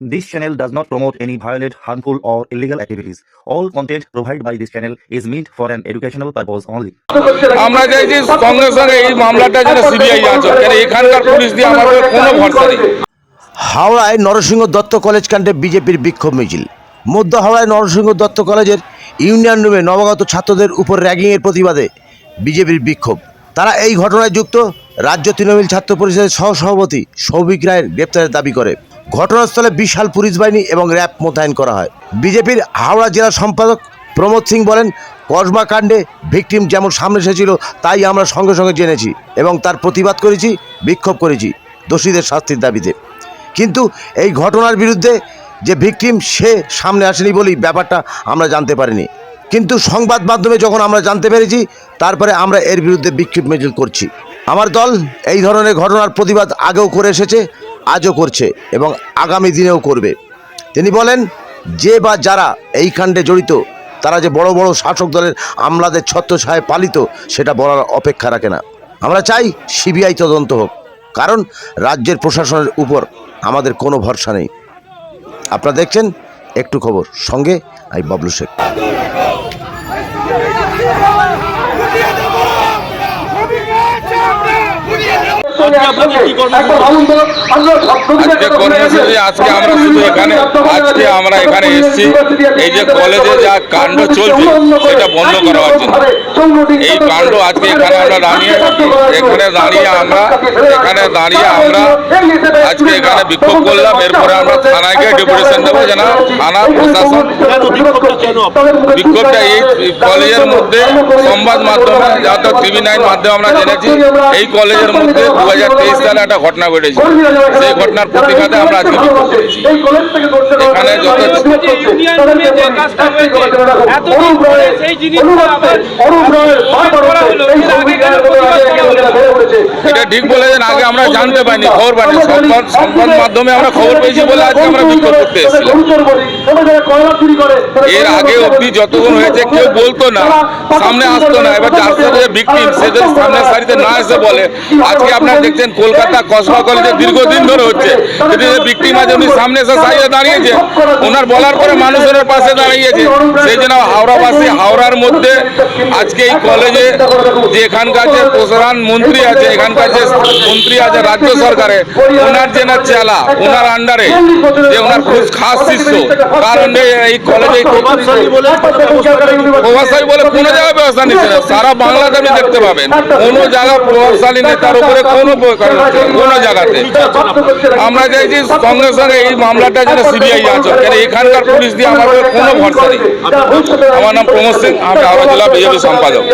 This channel does not promote any violent, harmful, or illegal activities. All content provided by this channel is meant for an educational purpose only. আমরা চাইছি সঙ্গে এই মামলাটা যেন CBI আছে কেন এখানকার পুলিশ দিয়ে আমাদের কোনো ভরসা নেই। হাওড়ায় নরসিংহ দত্ত কলেজ কাণ্ডে বিজেপির বিক্ষোভ মিছিল। মধ্য হাওড়ায় নরসিংহ দত্ত কলেজের ইউনিয়ন রুমে নবাগত ছাত্রদের উপর র্যাগিংয়ের প্রতিবাদে বিজেপির বিক্ষোভ। তারা এই ঘটনায় যুক্ত। রাজ্য তৃণমূল ছাত্র পরিষদের সহসভাপতি সৌভিক রায়ের গ্রেপ্তারের দাবি করে। ঘটনাস্থলে বিশাল পুলিশ বাহিনী এবং র্যাব মোতায়েন করা হয়। বিজেপির হাওড়া জেলা সম্পাদক প্রমোদ সিং বলেন, কসবা কাণ্ডে ভিকটিম যেমন সামনে এসেছিল, তাই আমরা সঙ্গে সঙ্গে জেনেছি এবং তার প্রতিবাদ করেছি, বিক্ষোভ করেছি দোষীদের শাস্তির দাবিতে। কিন্তু এই ঘটনার বিরুদ্ধে যে ভিকটিম, সে সামনে আসেনি বলেই ব্যাপারটা আমরা জানতে পারিনি। কিন্তু সংবাদ মাধ্যমে যখন আমরা জানতে পেরেছি, তারপরে আমরা এর বিরুদ্ধে বিক্ষোভ মিছিল করছি। আমার দল এই ধরনের ঘটনার প্রতিবাদ আগেও করে এসেছে আজও করছে এবং আগামী দিনেও করবে। তিনি বলেন, যে বা যারা এই কাণ্ডে জড়িত, তারা যে বড় বড় শাসক দলের আমলাদের ছত্রছায় পালিত, সেটা বলার অপেক্ষা রাখে না। আমরা চাই সিবিআই তদন্ত হোক, কারণ রাজ্যের প্রশাসনের উপর আমাদের কোনো ভরসা নেই। আপনারা দেখছেন একটু খবর, সঙ্গে আমি বাবলু শেখ। আজকে কর্মসূচি আজকে আমরা শুধু এখানে আজকে আমরা এখানে এসেছি। এই যে কলেজে যা কাণ্ড চলছে সেটা বন্ধ করার জন্য এই কাণ্ড আজকে এখানে আমরা দাঁড়িয়ে এখানে দাঁড়িয়ে আমরা এখানে দাঁড়িয়ে আমরা আজকে এখানে বিক্ষোভ করলাম। এরপরে আমরা থানায় গিয়ে ডেপুটেশন দেবো যেন থানা প্রশাসন। বিক্ষোভটা এই কলেজের মধ্যে সংবাদ মাধ্যমে যত টিভি নাইন মাধ্যমে আমরা জেনেছি এই কলেজের মধ্যে দু হাজার তেইশ সালে একটা ঘটনা ঘটেছে। সেই ঘটনার প্রতিবাদে আমরা আজকে বিক্ষোভ করেছি। এখানে যত? এটা ঠিক বলেছেন আগে আমরা জানতে পাইনি খবর পাইনি সংবাদ সংবাদ মাধ্যমে আমরা খবর পেয়েছি বলে আজকে আমরা বিক্ষোভ করতে এসেছিলাম। এর আগে অবধি যতক্ষণ হয়েছে কেউ বলতো না সামনে আসতো না এবার যার সাথে ভিকটিম সেদের সামনে সারিতে না এসে বলে। আজকে আপনারা দেখছেন কলকাতা কসবা কলেজে দীর্ঘদিন ধরে হচ্ছে। যদি ভিকটিম আছে উনি সামনে এসে সাইডে দাঁড়িয়েছে, ওনার বলার পরে মানুষের পাশে দাঁড়িয়েছে। সেই জন্য হাওড়াবাসী হাওড়ার মধ্যে আজকে এই কলেজে যে এখানকার যে প্রধান মন্ত্রী আছে, এখানকার যে মন্ত্রী আছে রাজ্য সরকারে, ওনার যে না চেলা, ওনার আন্ডারে যে ওনার খুব খাস শিষ্য, তার আন্ডারে এই কলেজে প্রভাবশালী বলে কোনো জায়গায় ব্যবস্থা নিচ্ছে না, সারা বাংলাতে আপনি দেখতে পাবেন। কোনো জায়গা প্রভাবশালী নেতার উপরে কোনো কোনো জায়গাতে। আমরা চাইছি সঙ্গে এই মামলাটা যেন সিবিআই আছে কেন এখানকার পুলিশ দিয়ে আমাদের কোনো ভরসা নেই? আমার নাম প্রমোদ সিং আমি হাওড়া জেলা বিজেপি সম্পাদক।